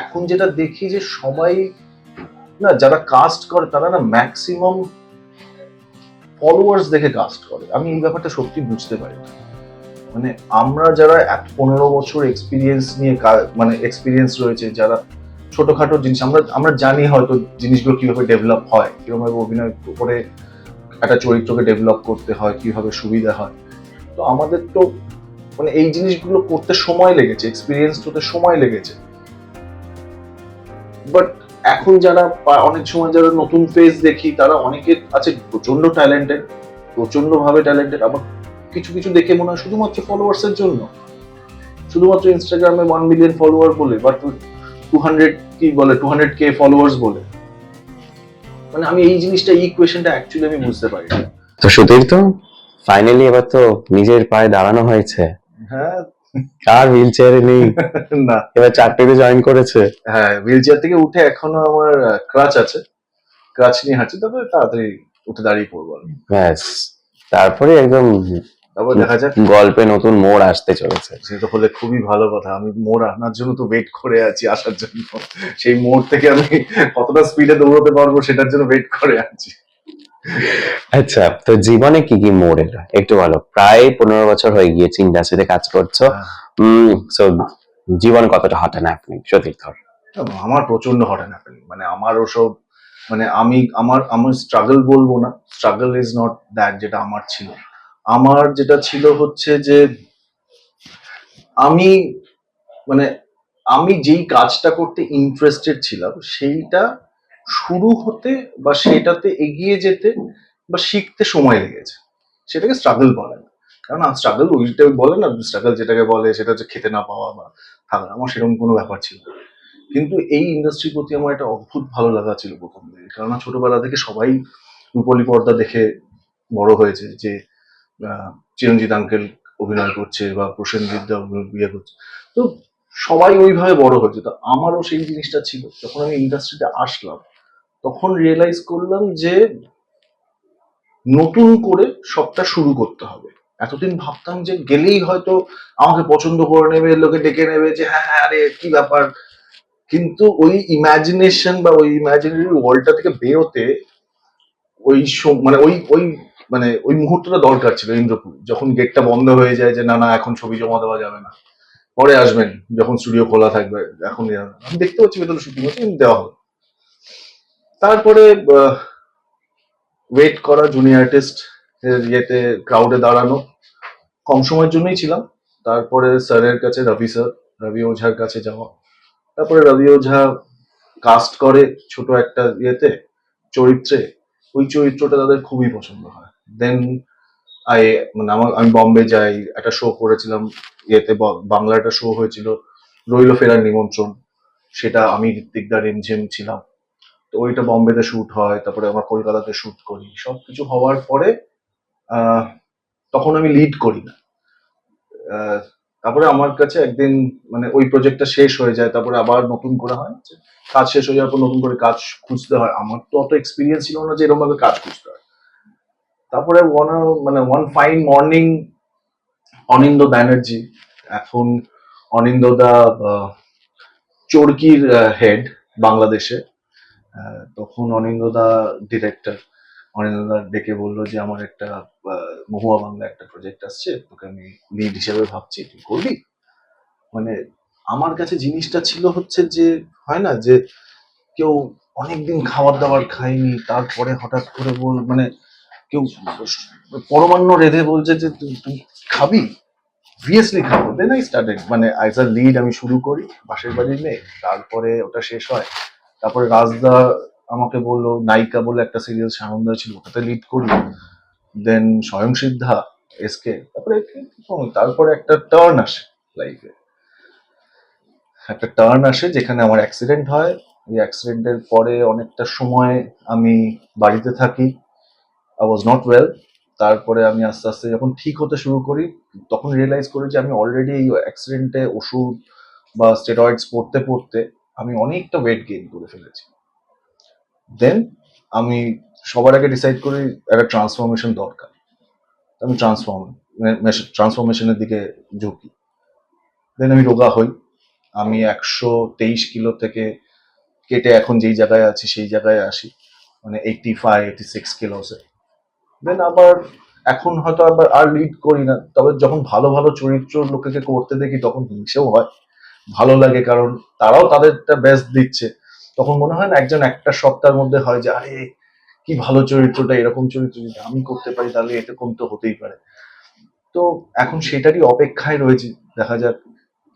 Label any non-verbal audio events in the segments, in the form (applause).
এখন যেটা দেখি যে সবাই, না, যারা কাস্ট করে, তারা না ম্যাক্সিমাম ফলোয়ার্স দেখে কাস্ট করে। আমি এই ব্যাপারটা সত্যি বুঝতে পারি। মানে আমরা যারা পনেরো বছর এক্সপিরিয়েন্স নিয়ে মানে এক্সপিরিয়েন্স রয়েছে, যারা ছোটখাটো জিনিস, আমরা আমরা জানি হয়তো জিনিসগুলো কীভাবে ডেভেলপ হয় কীভাবে অভিনয় করে একটা চরিত্রকে ডেভেলপ করতে হয়, কীভাবে সুবিধা হয়। তো আমাদের তো মানে এই জিনিসগুলো করতে সময় লেগেছে এক্সপিরিয়েন্স হতে সময় লেগেছে। বাট এখন যারা অনেক সময় যারা নতুন ফেস দেখি তারা অনেকে আছে প্রচণ্ড ট্যালেন্টেড প্রচণ্ড ভাবে ট্যালেন্টেড আবার কিছু কিছু দেখে মনে হয় শুধুমাত্র ফলোয়ার্স এর জন্য। শুধুমাত্র ইনস্টাগ্রামে ওয়ান মিলিয়ন ফলোয়ার বলে বা টু হান্ড্রেড কি বলে টু হান্ড্রেড কে ফলোয়ার্স বলে। মানে আমি এই জিনিসটা এই কোয়েশনটা অ্যাকচুয়ালি আমি বুঝতে পারি। তো সুধীর তো ফাইনালি এবার তো নিজের পায়ে দাঁড়ানো হয়েছে। হ্যাঁ আর হুইল চেয়ারে নেই? (laughs) না। এবার জয়েন করেছে। হ্যাঁ হুইল চেয়ার থেকে উঠে এখনও আমার ক্রাচ আছে। ক্রাচ নিয়ে হাঁটছি তবে তাড়াতাড়ি উঠে দাঁড়িয়ে পড়ব ব্যাস। তারপরে একদম তারপর দেখা যাক। গল্পে নতুন মোড় আসতে চলেছে। সেটা হলে খুবই ভালো কথা। আমি মোড় আনার জন্য তো ওয়েট করে আছি আসার জন্য। সেই মোড় থেকে আমি কতটা স্পিডে দৌড়তে পারব সেটার জন্য ওয়েট করে আছি। আচ্ছা তো জীবনে কি কি মোড় এলো? একটু বলো। প্রায় পনেরো বছর হয়ে গিয়েছে ইন্ডাস্ট্রিতে কাজ করছ। সো জীবন কতটা হঠাৎ আপনি ধর আমার প্রচণ্ড হঠাৎ হ্যাপেনিং মানে আমার ওসব মানে আমি আমার আমার স্ট্রাগল বলব না। স্ট্রাগল ইজ নট দ্যাট যেটা আমার ছিল। আমার যেটা ছিল হচ্ছে যে আমি মানে আমি যেই কাজটা করতে ইন্টারেস্টেড ছিলাম সেইটা শুরু হতে বা সেটাতে এগিয়ে যেতে বা শিখতে সময় লেগেছে। সেটাকে স্ট্রাগল বলে না। কারণ স্ট্রাগল ওইটা বলে না স্ট্রাগল যেটাকে বলে সেটা হচ্ছে খেতে না পাওয়া বা থাকা, আমার সেরকম কোনো ব্যাপার ছিল না। কিন্তু এই ইন্ডাস্ট্রির প্রতি আমার একটা অদ্ভুত ভালো লাগা ছিল প্রথম দিকে। কেননা ছোটবেলা থেকে সবাই রূপলি পর্দা দেখে বড় হয়েছে যে চিরঞ্জিত আঙ্কেল অভিনয় করছে বা প্রসেনজিৎ বিয়ে করছে। তো সবাই ওইভাবে বড় হয়েছে। তো আমারও সেই জিনিসটা ছিল। যখন আমি ইন্ডাস্ট্রিতে আসলাম তখন রিয়েলাইজ করলাম যে নতুন করে সবটা শুরু করতে হবে। এতদিন ভাবতাম যে গেলেই হয়তো আমাকে পছন্দ করে নেবে, লোকে ডেকে নেবে যে হ্যাঁ হ্যাঁ আরে, কি ব্যাপার? কিন্তু ওই ইমাজিনেশন বা ওই ইমাজিনারি ওয়ার্ল্ডটা থেকে বেরোতে ওই মানে ওই ওই মানে ওই মুহূর্তটা দরকার ছিল ইন্দ্রপুর, যখন গেটটা বন্ধ হয়ে যায় যে, না না, এখন ছবি জমা দেওয়া যাবে না। পরে আসবেন, যখন স্টুডিও খোলা থাকবে, এখন দেখতে পাচ্ছি ভেতরে শুটিং হচ্ছে দেওয়া হলো। তারপরে ওয়েট করা জুনিয়র আর্টিস্ট ইয়েতে ক্রাউডে দাঁড়ানো। কম সময়ের জন্যই ছিলাম। তারপরে স্যারের কাছে, রবি স্যার, রবি ওঝার কাছে যাওয়া। তারপরে রবি ওঝা কাস্ট করে ছোট একটা ইয়েতে, চরিত্রে। ওই চরিত্রটা তাদের খুবই পছন্দ হয়। দেন আই মানে আমার, আমি বম্বে যাই, একটা শো করেছিলাম ইয়েতে বাংলা একটা শো হয়েছিল। রইল ফেরার নিমন্ত্রণ। সেটা আমি ঋত্বিকদা রিমঝিম ছিলাম। তো ওইটা বম্বেতে শুট হয়, তারপরে আমরা কলকাতাতে শুট করি। সব কিছু হওয়ার পরে তখন আমি লিড করি না। তারপরে আমার কাছে একদিন মানে ওই প্রজেক্টটা শেষ হয়ে যায়, তারপরে আবার নতুন করে হয়। কাজ শেষ হয়ে যাওয়ার পর নতুন করে কাজ খুঁজতে হয়। আমার তো অত এক্সপিরিয়েন্স ছিল না যে এরকম ভাবে কাজ খুঁজতে হয়। তারপরে ওয়ান মানে one fine morning Anindo Banerjee, এখন অনিন্দ দা চরকির হেড বাংলাদেশে। তখন অনিন্দ দা ডিরেক্টর অনিন্দ দা ডেকে বলল যে, আমার একটা মহুয়া বাংলা একটা প্রজেক্ট আসছে, তোকে আমি লিড হিসেবে ভাবছি, তুই করবি? মানে আমার কাছে জিনিসটা ছিল হচ্ছে যে, হয় না যে, কেউ অনেকদিন খাবার দাবার খায়নি, তারপরে হঠাৎ করে বল মানে কেউ পরমান্ন রেধে বলছে যে, তুই খাবি? অবভিয়াসলি খাব দেন আই স্টার্টেড মানে অ্যাজ আ লিড আমি শুরু করি পাশের বাড়ির মেয়ে তারপরে ওটা শেষ হয়। তারপরে রাজদা আমাকে বলল, নায়িকা বলে একটা সিরিয়াল সানন্দা ছিল, ওটাতে লিড করি দেন স্বয়ং সিদ্ধা এসকে তারপরে তারপরে একটা টার্ন আসে লাইফে একটা টার্ন আসে যেখানে আমার অ্যাক্সিডেন্ট হয়। ওই অ্যাক্সিডেন্টের পরে অনেকটা সময় আমি বাড়িতে থাকি। আই ওয়াজ নট ওয়েল তারপরে আমি আস্তে আস্তে যখন ঠিক হতে শুরু করি, তখন রিয়েলাইজ করি যে আমি অলরেডি এই অ্যাক্সিডেন্টে ওষুধ বা স্টেরয়েডস পড়তে পড়তে আমি অনেকটা ওয়েট গেইন করে ফেলেছি। দেন আমি সবার আগে ডিসাইড করি একটা ট্রান্সফরমেশন দরকার। আমি ট্রান্সফর্ম ট্রান্সফরমেশনের দিকে ঝুঁকি। দেন আমি রোগা হই। আমি একশো তেইশ কিলো থেকে কেটে এখন যেই জায়গায় আছি সেই জায়গায় আসি। মানে এইটটি ফাইভ এইটি সিক্স কিলোসে দেন আবার এখন হয়তো আবার আর লিড করি না। তবে যখন ভালো ভালো চরিত্র লোকেকে করতে দেখি তখন হিংসেও হয়। ভালো লাগে, কারণ তারাও তাদেরটা বেস্ট দিচ্ছে। তখন মনে হয় না একজন একটা সপ্তাহের মধ্যে হয় যে, আরে, কি ভালো চরিত্রটা, এরকম চরিত্র যদি আমি করতে পারি, তাহলে এরকম তো হতেই পারে। তো এখন সেটারই অপেক্ষায় রয়েছে, দেখা যাক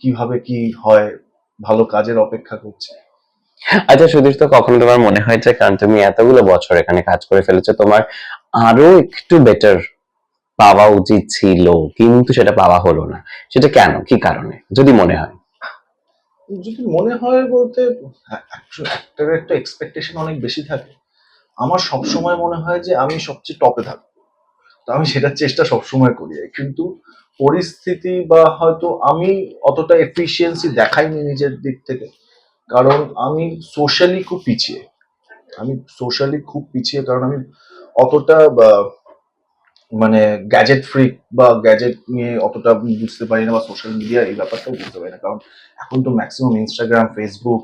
কীভাবে কি হয়, ভালো কাজের অপেক্ষা করছে। আচ্ছা সুধীর তো কখনো তোমার মনে হয়েছে কারণ তুমি এতগুলো বছর এখানে কাজ করে ফেলেছো, তোমার আরও একটু বেটার পাওয়া উচিত ছিল, কিন্তু সেটা পাওয়া হলো না। সেটা কেন? কি কারণে? যদি মনে হয়। যদি মনে হয় বলতে অ্যাক্টরের একটা এক্সপেকটেশন অনেক বেশি থাকে। আমার সব সময় মনে হয় যে আমি সবচেয়ে টপে থাকব। তো আমি সেটার চেষ্টা সবসময় করি। কিন্তু পরিস্থিতি বা হয়তো আমি অতটা এফিসিয়েন্সি দেখাইনি নিজের দিক থেকে। কারণ আমি সোশ্যালি খুব পিছিয়ে। আমি সোশ্যালি খুব পিছিয়ে। কারণ আমি অতটা মানে গ্যাজেট ফ্রিক বা গ্যাজেট নিয়ে অতটা বুঝতে পারি না বা সোশ্যাল মিডিয়া এই ব্যাপারটাও বুঝতে পারি না। কারণ এখন তো ম্যাক্সিমাম ইনস্টাগ্রাম ফেসবুক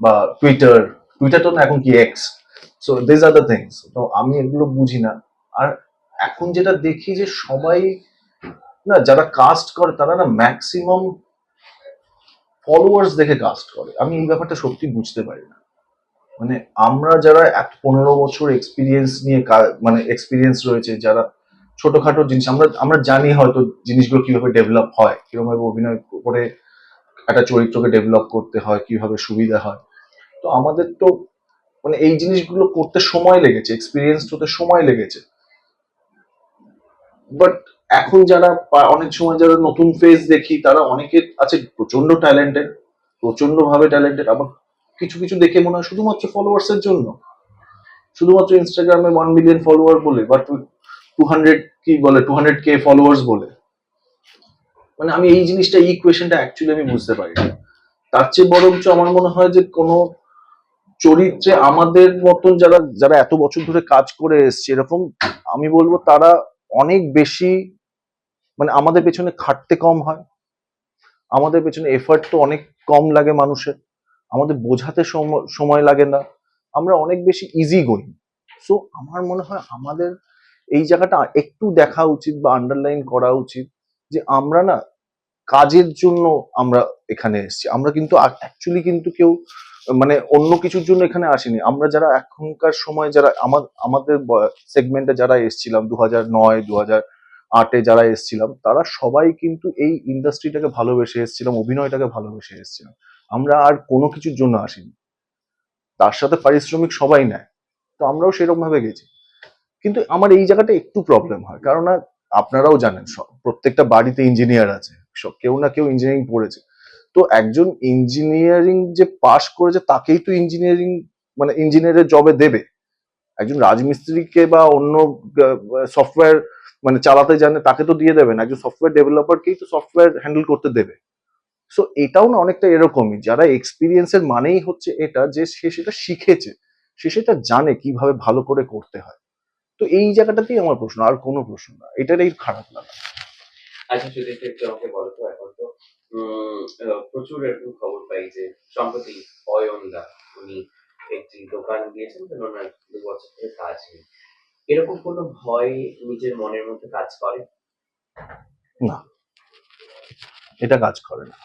বা টুইটার টুইটার তো না এখন কি X so this are the things তো আমি এগুলো বুঝি না। আর এখন যেটা দেখি যে সবাই না, যারা কাস্ট করে, তারা না ম্যাক্সিমাম ফলোয়ার্স দেখে কাস্ট করে। আমি এই ব্যাপারটা সত্যি বুঝতে পারি না। মানে আমরা যারা এক পনেরো বছর এক্সপিরিয়েন্স নিয়ে মানে এক্সপিরিয়েন্স রয়েছে, যারা ছোটখাটো জিনিস। আমরা আমরা জানি হয়তো জিনিসগুলো কীভাবে ডেভেলপ হয় কীরকম ভাবে অভিনয় করে একটা চরিত্রকে ডেভেলপ করতে হয়, কীভাবে সুবিধা হয়। তো আমাদের তো মানে এই জিনিসগুলো করতে সময় লেগেছে এক্সপিরিয়েন্স হতে সময় লেগেছে। বাট এখন যারা অনেক সময় যারা নতুন ফেস দেখি, তারা অনেকে আছে প্রচণ্ড ট্যালেন্টেড প্রচণ্ড ভাবে ট্যালেন্টেড আবার কিছু কিছু দেখে মনে হয় শুধুমাত্র ফলোয়ার্স এর জন্য। শুধুমাত্র ইনস্টাগ্রামে ওয়ান মিলিয়ন ফলোয়ার বলে বা হান্ড্রেড কি বলে টু হান্ড্রেড কে ফলোয়ার্স বলে। মানে আমি এই জিনিসটা ইকুয়েশনটা অ্যাকচুয়ালি আমি বুঝতে পারি তার চেয়ে বরঞ্চ আমার মনে হয় যে কোনো চরিত্রে আমাদের মতন যারা যারা এত বছর ধরে কাজ করে এসছে, এরকম আমি বলব তারা অনেক বেশি মানে আমাদের পেছনে খাটতে কম হয়। আমাদের পেছনে এফার্ট তো অনেক কম লাগে মানুষের। আমাদের বোঝাতে সময় লাগে না। আমরা অনেক বেশি ইজি গোয়িং সো আমার মনে হয় আমাদের এই জায়গাটা একটু দেখা উচিত বা আন্ডারলাইন করা উচিত যে আমরা না কাজের জন্য আমরা এখানে এসেছি। আমরা কিন্তু অ্যাকচুয়ালি কিন্তু কেউ মানে অন্য কিছুর জন্য এখানে আসিনি। আমরা যারা এখনকার সময় যারা আমার আমাদের সেগমেন্টে যারা এসেছিলাম দু হাজার নয় দু হাজার আটে যারা এসেছিলাম, তারা সবাই কিন্তু এই ইন্ডাস্ট্রিটাকে ভালোবেসে এসেছিলাম, অভিনয়টাকে ভালোবেসে এসেছিলাম। আমরা আর কোনো কিছুর জন্য আসিনি। তার সাথে পারিশ্রমিক সবাই নেয়। তো আমরাও সেরকম ভাবে গেছি। কিন্তু আমার এই জায়গাটা একটু প্রবলেম হয়। কারণ আপনারাও জানেন সব, প্রত্যেকটা বাড়িতে ইঞ্জিনিয়ার আছে, সব কেউ না কেউ ইঞ্জিনিয়ারিং পড়েছে। তো একজন ইঞ্জিনিয়ারিং যে পাশ করেছে, তাকেই তো ইঞ্জিনিয়ারিং মানে ইঞ্জিনিয়ারের জবে দেবে। একজন রাজমিস্ত্রিকে বা অন্য সফটওয়্যার মানে চালাতে জানে, তাকে তো দিয়ে দেবেন একজন সফটওয়্যার ডেভেলপারকেই তো সফটওয়্যার হ্যান্ডেল করতে দেবে। সো এটাও না অনেকটা এরকমই, যারা এক্সপিরিয়েন্সের মানেই হচ্ছে এটা, যে সে সেটা শিখেছে, সে সেটা জানে কীভাবে ভালো করে করতে হয়। তো এই জায়গাটাতেই আমার প্রশ্ন আর কোনো প্রশ্ন না। এটারই খারাপ লাগা আচ্ছা যদি একটু আমাকে বলো তো এখন তো প্রচুর এরকম খবর পাই যে সম্প্রতি অয়নদা উনি একটি দোকান দিয়েছেন তো ওনার দু বছর ধরে কাজ নেই। এরকম কোনো ভয় নিজের মনের মধ্যে কাজ করে? না। এটা কাজ করে না।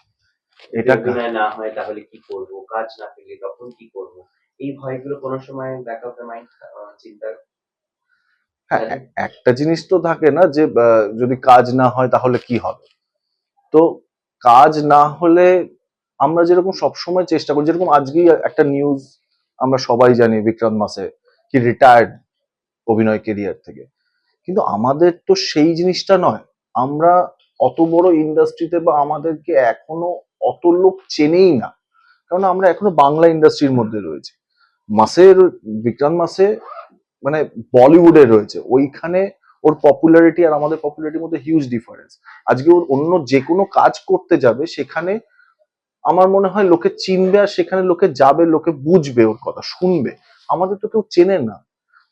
এটা না হয় তাহলে কি করব? কাজ না পেলে তখন কি করব? এই ভয়গুলো কোনো সময় ব্যাক অফ দ্য মাইন্ড চিন্তা হ্যাঁ এক- একটা জিনিস তো থাকে না যে যদি কাজ না হয় তাহলে কি হবে? তো কাজ না হলে আমরা যেরকম সবসময় চেষ্টা করি যেরকম আজকেই একটা নিউজ আমরা সবাই জানি বিক্রান্ত মাসে কি রিটায়ার্ড অভিনয় কেরিয়ার থেকে। কিন্তু আমাদের তো সেই জিনিসটা নয়। আমরা অত বড় ইন্ডাস্ট্রিতে বা আমাদেরকে এখনও অত লোক চেনেই না। কারণ আমরা এখনও বাংলা ইন্ডাস্ট্রির মধ্যে রয়েছে। মাসের বিক্রান্ত মাসে মানে বলিউডে রয়েছে। ওইখানে ওর পপুলারিটি আর আমাদের পপুলারিটির মধ্যে হিউজ ডিফারেন্স আজকে ওর অন্য যে কোনো কাজ করতে যাবে, সেখানে আমার মনে হয় লোকে চিনবে আর সেখানে লোকে যাবে, লোকে বুঝবে ওর কথা, শুনবে। আমাদের তো কেউ চেনে না।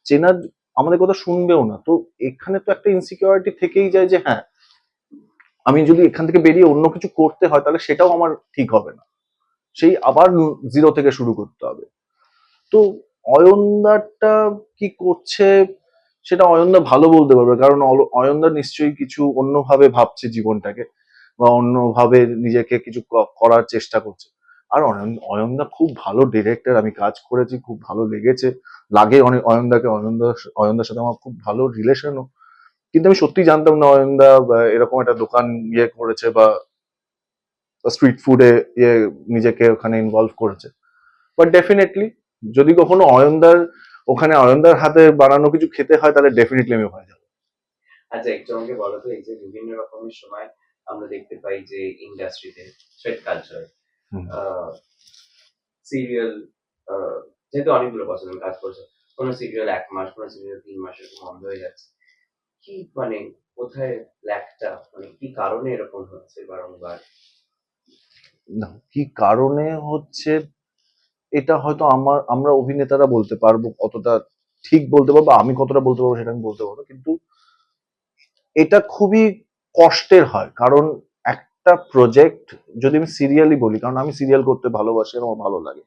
চেনার আমাদের কথা শুনবেও না। তো এখানে তো একটা ইনসিকিউরিটি থেকেই যায় যে হ্যাঁ আমি যদি এখান থেকে বেরিয়ে অন্য কিছু করতে হয়, তাহলে সেটাও আমার ঠিক হবে না। সেই আবার জিরো থেকে শুরু করতে হবে। তো অয়নদারটা কি করছে সেটা অয়নদা ভালো বলতে পারবে, কারণ অয়নদা নিশ্চয়ই কিছু অন্যভাবে ভাবছে জীবনটাকে বা অন্যভাবে নিজেকে কিছু করার চেষ্টা করছে। আর অয়ন- অয়নদা খুব ভালো ডিরেক্টর আমি কাজ করেছি, খুব ভালো লেগেছে, লাগে অনেক, অয়নদাকে, অয়নদা, অয়নদার সাথে আমার খুব ভালো রিলেশনও কিন্তু আমি সত্যি জানতাম না অয়নদা এরকম একটা দোকান ইয়ে করেছে বা স্ট্রিট ফুডে ইয়ে নিজেকে ওখানে ইনভলভ করেছে। বাট ডেফিনেটলি যদি কখনো অয়নদার ওখানে অয়নদার হাতে বানানো কিছু খেতে হয় তাহলে ডেফিনেটলি আমি ওখানে যাব আচ্ছা একটু আমাকে বলো তো এই যে বিভিন্ন রকমের সময় আমরা দেখতে পাই যে ইন্ডাস্ট্রিতে থ্রেড কালচার। সিরিয়াল যেহেতু অনেকগুলো ধরে কাজ করছ কোনো সিরিয়াল এক মাস কোনো সিরিয়াল তিন মাস এরকম বন্ধ হয়ে যাচ্ছে কি মানে কোথায় ল্যাকটা মানে কি কারণে এরকম হচ্ছে বারংবার না কি কারণে হচ্ছে এটা হয়তো আমার, আমরা অভিনেতারা বলতে পারব কতটা ঠিক বলতে পারব আমি কতটা বলতে পারব সেটা আমি বলতে পারব কিন্তু এটা খুবই কষ্টের হয়। কারণ একটা প্রজেক্ট যদি আমি সিরিয়ালি বলি, কারণ আমি সিরিয়াল করতে ভালোবাসি আমার ভালো লাগে,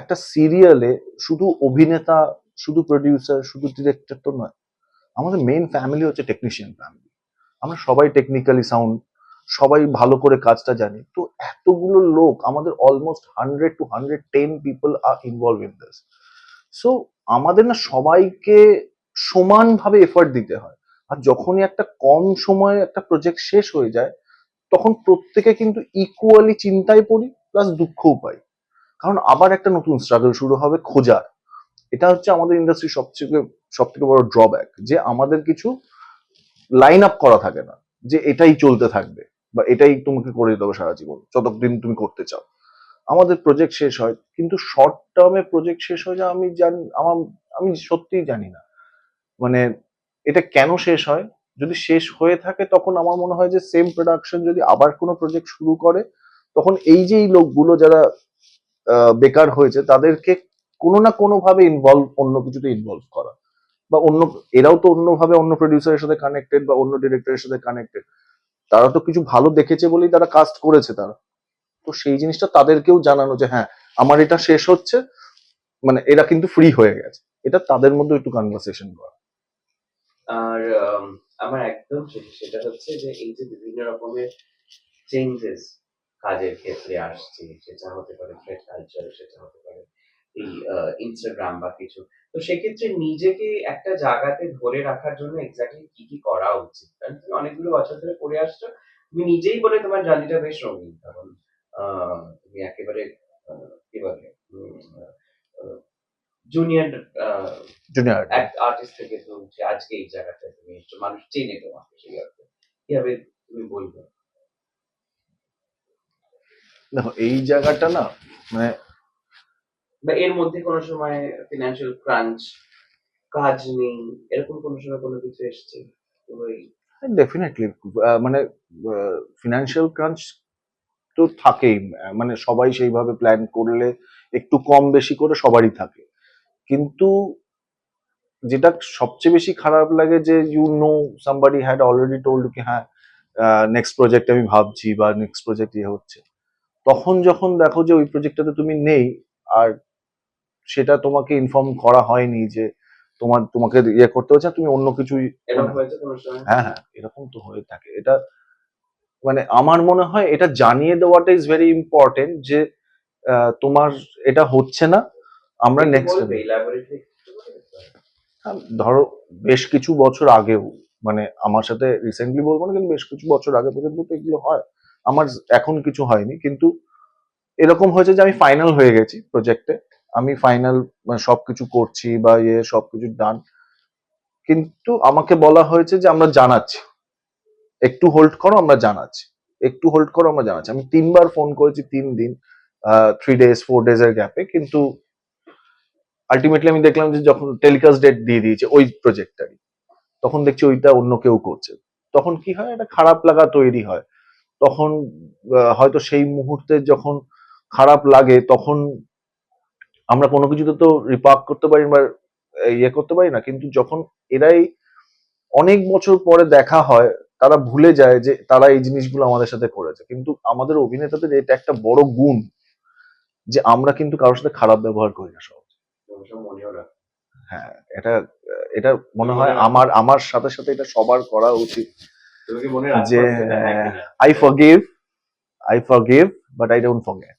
একটা সিরিয়ালে শুধু অভিনেতা, শুধু প্রডিউসার শুধু ডিরেক্টর তো নয়, আমাদের মেইন ফ্যামিলি হচ্ছে টেকনিশিয়ান ফ্যামিলি আমরা সবাই টেকনিক্যালি সাউন্ড সবাই ভালো করে কাজটা জানে। তো এতগুলো লোক, আমাদের almost hundred two hundred ten people are involve in this so আমাদের না সবাইকে সমানভাবে এফার্ট দিতে হয়। আর যখনই একটা কম সময়ে একটা প্রজেক্ট শেষ হয়ে যায়, তখন প্রত্যেকে কিন্তু ইকুয়ালি চিন্তায় পড়ি প্লাস দুঃখও পাই। কারণ আবার একটা নতুন স্ট্রাগল শুরু হবে খোঁজার। এটা হচ্ছে আমাদের ইন্ডাস্ট্রির সবথেকে সব থেকে বড় ড্রব্যাক যে আমাদের কিছু লাইন আপ করা থাকে না, যে এটাই চলতে থাকবে। বা এটাই তোমাকে করে দিতে হবে সারা জীবন, যতদিন তুমি করতে চাও। আমাদের প্রজেক্ট শেষ হয়, কিন্তু শর্ট টার্মে প্রজেক্ট শেষ হয়ে যায় আমি জানি, আমার, আমি সত্যিই জানি না। মানে এটা কেন শেষ হয়? যদি শেষ হয়ে থাকে, তখন আমার মনে হয় যে সেম প্রোডাকশন যদি আবার কোনো প্রজেক্ট শুরু করে, তখন এই যে লোকগুলো যারা বেকার হয়েছে, তাদেরকে কোনো না কোনো ভাবে ইনভলভ অন্য কিছুতে ইনভলভ করা। বা অন্য, এরাও তো অন্যভাবে অন্য প্রডিউসারের সাথে কানেক্টেড বা অন্য ডিরেক্টরের সাথে কানেক্টেড তারা তো কিছু ভালো দেখেছে বলেই তারা কাস্ট করেছে তারা। তো সেই জিনিসটা তাদেরকেও জানানো যে হ্যাঁ আমার এটা শেষ হচ্ছে মানে এরা কিন্তু ফ্রি হয়ে গেছে। এটা তাদের মধ্যে একটু কনভারসেশন করা। আর আমার একদম সেটা হচ্ছে যে এই যে বিভিন্ন রকমের চেঞ্জেস কাজের ক্ষেত্রে আসছে, সেটা হতে পারে থ্রেড কালচার সেটা হতে পারে এই ইনস্টাগ্রাম বা কিছু। তো সেক্ষেত্রে নিজেকে একটা জায়গাতে ধরে রাখার জন্য এক্স্যাক্টলি কি কি করা উচিত? কারণ তুমি অনেকগুলো বছর ধরে করে আসছো তুমি নিজেই বলে তোমার জার্নিটা বেশ রঙিন। কারণ আহ, তুমি একেবারে আহ, কি বলে জুনিয়র জুনিয়র এক আর্টিস্ট থেকে তো উঠে আজকে এই জায়গাটায় তুমি এসছো মানুষ চেনে তোমাকে সেই অর্থে। কীভাবে তুমি বলবে? দেখো এই জায়গাটা না মানে বা এর মধ্যে কোনো সময় ফিনান্সিয়াল ক্রাঞ্চ কাজ নেই, এরকম কোনো সময় কোনো কিছু এসছে? ডেফিনেটলি মানে ফিনান্সিয়াল ক্রাঞ্চ তো থাকেই মানে সবাই সেইভাবে প্ল্যান করলে একটু কম বেশি করে সবারই থাকে। কিন্তু যেটা সবচেয়ে বেশি খারাপ লাগে যে you know somebody had already told কি হ্যাঁ নেক্সট প্রজেক্ট আমি ভাবছি বা নেক্সট প্রজেক্ট ইয়ে হচ্ছে। তখন যখন দেখো যে, ওই প্রজেক্টটাতে তুমি নেই, আর সেটা তোমাকে ইনফর্ম করা হয়নি যে তোমার তোমাকে ইয়ে করতে হচ্ছে তুমি অন্য সময়? হ্যাঁ হ্যাঁ এরকম তো হয়ে থাকে। এটা মানে আমার মনে হয় এটা জানিয়ে দেওয়াটা ইজ ভেরি ইম্পর্টেন্ট যে তোমার এটা হচ্ছে না আমরা নেক্সট বলবে? ধরো বেশ কিছু বছর আগেও মানে আমার সাথে রিসেন্টলি বলব না কিন্তু বেশ কিছু বছর আগে পর্যন্ত তো এগুলো হয়। আমার এখন কিছু হয়নি কিন্তু এরকম হয়েছে যে আমি ফাইনাল হয়ে গেছি প্রজেক্টে আমি ফাইনাল সবকিছু করছি বা ইয়ে সবকিছু ডান কিন্তু আমাকে বলা হয়েছে যে আমরা জানাচ্ছি। একটু হোল্ড করো, আমরা জানাচ্ছি। একটু হোল্ড করো, আমরা জানাচ্ছি। আমি তিনবার ফোন করেছি তিন দিন থ্রি ডেজ ফোর ডেজ এর গ্যাপে কিন্তু আলটিমেটলি আমি দেখলাম যে যখন টেলিকাস্ট ডেট দিয়ে দিয়েছে ওই প্রজেক্টটারই তখন দেখছি ওইটা অন্য কেউ করছে। তখন কি হয়? একটা খারাপ লাগা তৈরি হয়। তখন হয়তো সেই মুহূর্তে যখন খারাপ লাগে, তখন আমরা কোনো কিছুতে তো রিপার্ক করতে পারি বা ইয়ে করতে পারি না। কিন্তু যখন এরাই অনেক বছর পরে দেখা হয় তারা ভুলে যায় যে তারা এই জিনিসগুলো আমাদের সাথে করেছে। কিন্তু আমাদের অভিনেতাদের এটা একটা বড় গুণ যে আমরা কিন্তু কারোর সাথে খারাপ ব্যবহার করি না মনেও হ্যাঁ এটা এটা মনে হয় আমার আমার সাথে সাথে এটা সবার করা উচিত যে? I forgive I forgive but I don't forget